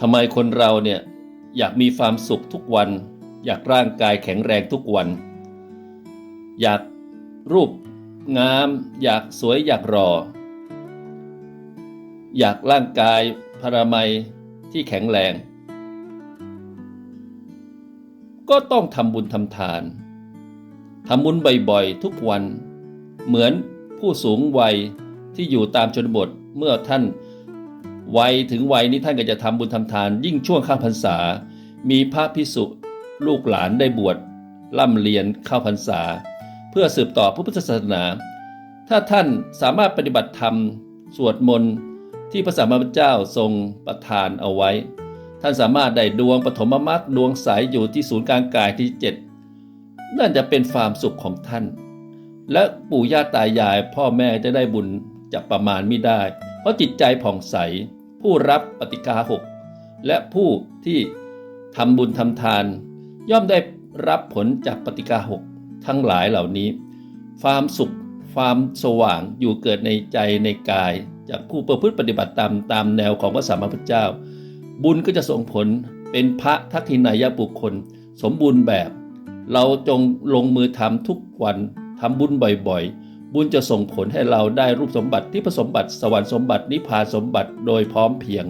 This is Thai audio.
ทำไมคนเราเนี่ยอยากมีความสุขทุกวัน อยากร่างกายแข็งแรงทุกวัน อยากรูปงาม อยากสวยอยากรอ อยากร่างกายพรามัยที่แข็งแรง ก็ต้องทำบุญทำทานทำบุญบ่อยๆ ทุกวัน เหมือนผู้สูงวัยที่อยู่ตามชนบทเมื่อท่าน วัยถึงวัยนี้ท่านก็จะทำบุญทำทาน ยิ่งช่วงข้าพรรษา มีพระพิสุลูกหลานได้บวชร่ำเรียนเข้าพรรษา เพื่อสืบต่อพระพุทธศาสนา ถ้าท่านสามารถปฏิบัติธรรม สวดมนต์ที่พระสัมมาสัมพุทธเจ้าทรงประทานเอาไว้ ท่านสามารถได้ดวงปฐมมรรคดวงใสยอยู่ที่ศูนย์กลางกายที่เจ็ดนั่นจะเป็นความสุขของท่าน และปู่ย่าตายายพ่อแม่จะได้บุญจะประมาณไม่ได้ เพราะจิตใจผ่องใส ผู้รับปฏิกาหกและผู้ที่ทำบุญทำทาน ย่อมได้รับผลจากปฏิกาหกทั้งหลายเหล่านี้ ความสุข ความสว่างอยู่เกิดในใจในกาย จากผู้ประพฤติปฏิบัติตามตามแนวของพระสัมมาสัมพุทธเจ้า บุญก็จะส่งผลเป็นพระทักษินายบุคคล สมบูรณ์แบบ เราจงลงมือทำทุกวันทำบุญบ่อยๆ บุญจะส่งผลให้เราได้รูปสมบัติที่ผสมบัติสวรรค์สมบัตินิพพานสมบัติโดยพร้อมเพียง